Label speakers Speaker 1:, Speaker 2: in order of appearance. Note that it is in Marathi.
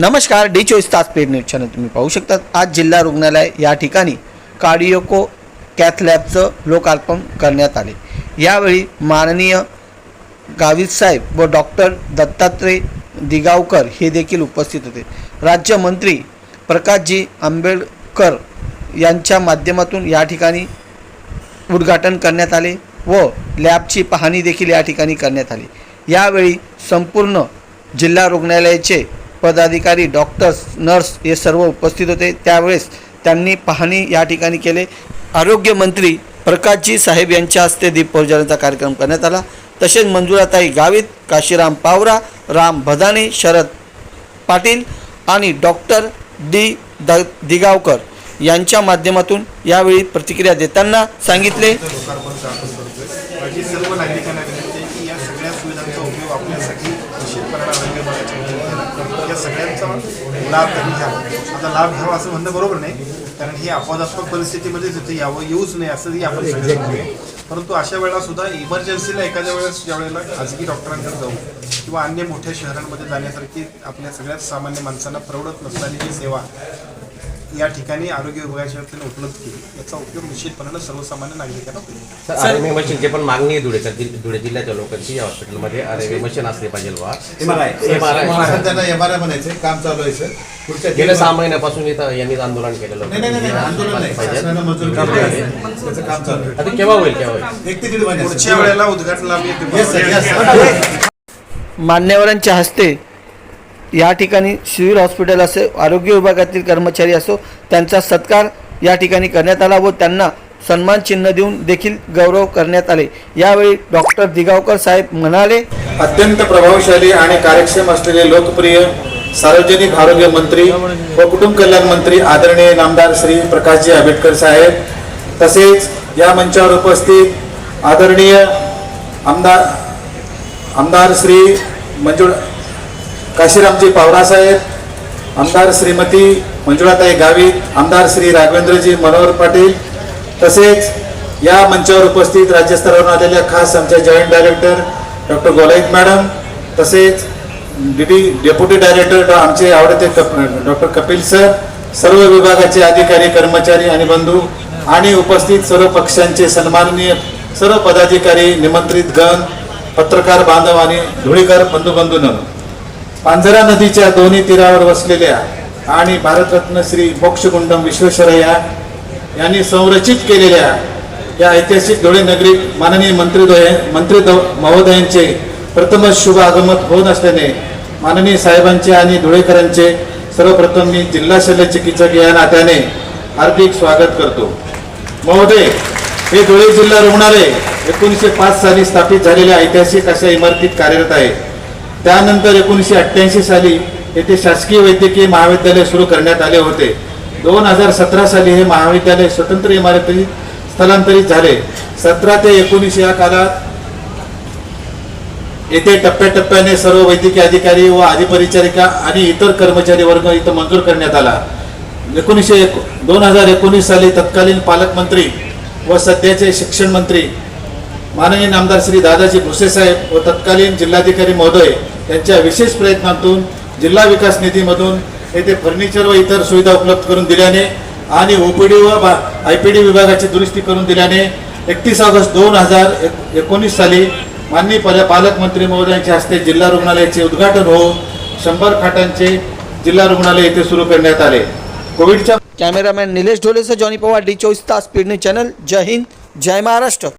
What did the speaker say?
Speaker 1: नमस्कार डी चोवीस तास पेड न्यूज चॅनल तुम्ही पाहू शकता आज जिल्हा रुग्णालय या ठिकाणी कार्डिओको कॅथलॅबचं लोकार्पण करण्यात आले. यावेळी माननीय गावित साहेब व डॉक्टर दत्तात्रय दिगावकर हे देखील उपस्थित होते. राज्यमंत्री प्रकाशजी आंबेडकर यांच्या माध्यमातून या ठिकाणी उद्घाटन करण्यात आले व लॅबची पाहणी देखील या ठिकाणी करण्यात आली. यावेळी संपूर्ण जिल्हा रुग्णालयाचे पदाधिकारी डॉक्टर्स नर्स हे सर्व उपस्थित होते. त्यावेळेस त्यांनी पाहणी या ठिकाणी केले. आरोग्यमंत्री प्रकाशजी साहेब यांच्या हस्ते दीपप्रज्वलनाचा कार्यक्रम करण्यात आला. तसेच मंजुळाताई गावित काशीराम पावरा राम भदाने शरद पाटील आणि डॉक्टर डी द दिगावकर यांच्या माध्यमातून यावेळी प्रतिक्रिया देताना सांगितले.
Speaker 2: माझी सर्व नागरिकांना विनंती आहे की या सगळ्या सुविधांचा उपयोग आपल्यासाठी आरोग्य बघायच्या केला या सगळ्यांचा लाभ त्यांनी घ्यावा. आता लाभ घ्यावा असं म्हणणं बरोबर नाही कारण ही अपवादात्मक परिस्थितीमध्येच इथे यावं येऊच नये असंही आपण सगळे परंतु अशा वेळेला सुद्धा इमर्जन्सीला एखाद्या वेळेस ज्या वेळेला खाजगी डॉक्टरांकडे जाऊ किंवा अन्य मोठ्या शहरांमध्ये जाण्यासारखी आपल्या सगळ्यात सामान्य माणसांना परवडत नसणारी जी सेवा या ठिकाणी आरोग्य विभागाच्या वतीने उपलब्ध केली. याचा उपयोग निश्चितपणाने सर्वसामान्य नागरिकांना होईल
Speaker 3: सर आरएमए मशीन जे पण मागणी आहे धुळेच्या धुळे जिल्ह्याच्या लोकांची या हॉस्पिटलमध्ये. आरएमए मशीन असले पाहिजे बा
Speaker 4: MRI.
Speaker 3: MRI.
Speaker 4: त्यांना एमआरआय म्हणायचे काम चालू आहे सर. पुढच्या
Speaker 3: गेल्या सहा महिन्यापासून इथं यांनी आंदोलन केलेलं
Speaker 4: नाही नाही नाही नाही, आंदोलन नाही.
Speaker 3: पाहिजे.
Speaker 4: शासनानं मंजूर केलं आहे त्याचं काम चालू आहे.
Speaker 3: आता केव्हा होईल केव्हा होईल?
Speaker 4: एक ते दीड महिन्यात
Speaker 2: पुढच्या वेळेला उद्घाटनाला आम्ही येतो.
Speaker 1: मान्यवरांच्या हस्ते या ठिकाणी सिव्हिल हॉस्पिटल असे आरोग्य विभागातील कर्मचारी असो त्यांचा सत्कार या ठिकाणी करण्यात आला व त्यांना सन्मान चिन्ह देऊन देखील गौरव करण्यात आले. यावेळी डॉक्टर दिगावकर साहेब म्हणाले
Speaker 5: अत्यंत प्रभावशाली आणि कार्यक्षम असलेले लोकप्रिय सार्वजनिक आरोग्य मंत्री व कुटुंब कल्याण मंत्री आदरणीय नामदार श्री प्रकाशजी आंबेडकर साहेब तसेच या मंचावर उपस्थित आदरणीय आमदार आमदार श्री मंजुळ काशीरामजी पावरासाहेब आमदार श्रीमती मंजुळाताई गावित आमदार श्री राघवेंद्रजी मनोहर पाटील तसेच या मंचावर उपस्थित राज्यस्तरावरून आलेल्या खास आमच्या joint director doctor Golait madam तसेच डी डेप्युटी डायरेक्टर डॉ- आमचे आवडते कप डॉक्टर कपिल सर सर्व विभागाचे अधिकारी कर्मचारी आणि बंधू आणि उपस्थित सर्व पक्षांचे सन्माननीय सर्व पदाधिकारी निमंत्रित गण पत्रकार बांधव आणि धुळीकर बंधू बंधूंनो पांझरा नदीच्या दोन्ही तीरावर वसलेल्या आणि भारतरत्न श्री मोक्षगुंडम विश्वेश्वरय्या यांनी संरचित केलेल्या या ऐतिहासिक धुळे नगरी माननीय मंत्री मंत्री महोदयांचे प्रथमच शुभ आगमन होत असल्याने माननीय साहेबांचे आणि धुळेकरांचे सर्वप्रथम मी जिल्हा शल्य चिकित्सक या नात्याने हार्दिक स्वागत करतो. महोदय हे धुळे जिल्हा रुग्णालय एकोणीसशे पाच साली स्थापित झालेल्या ऐतिहासिक अशा इमारतीत कार्यरत आहे. त्यानंतर एकोणीसशे अठ्ठ्याऐंशी साली येथे शासकीय वैद्यकीय महाविद्यालय सुरू करण्यात आले होते. दोन हजार सतरा साली हे महाविद्यालय स्वतंत्र इमारतीत स्थलांतरित झाले. सतरा ते एकोणीस या काळात येथे टप्प्याटप्प्याने सर्व वैद्यकीय अधिकारी व अधिपरिचारिका आणि इतर कर्मचारी वर्ग इथं मंजूर करण्यात आला. एकोणीसशे एक दोन हजार एकोणीस साली तत्कालीन पालकमंत्री व सध्याचे शिक्षण मंत्री माननीय आमदार श्री दादाजी भुसे साहेब व तत्कालीन जिल्हाधिकारी महोदय यांच्या विशेष प्रयत्नातून जिल्हा विकास निधीमधून येथे फर्निचर व इतर सुविधा उपलब्ध करून दिल्याने आणि ओपीडी व आय पी डी विभागाची दुरुस्ती करून दिल्याने एकतीस ऑगस्ट दोन हजार एकोणीस साली माननीय पाल- पालकमंत्री महोदयांच्या हस्ते जिल्हा रुग्णालयाचे उद्घाटन होऊन शंभर खाटांचे जिल्हा रुग्णालय येथे सुरू करण्यात आले. कोविडच्या
Speaker 1: कॅमेरामॅन निलेश ढोलेसह जॉनी पवार डी चोवीस तास पेडणे चॅनल जय हिंद जय महाराष्ट्र.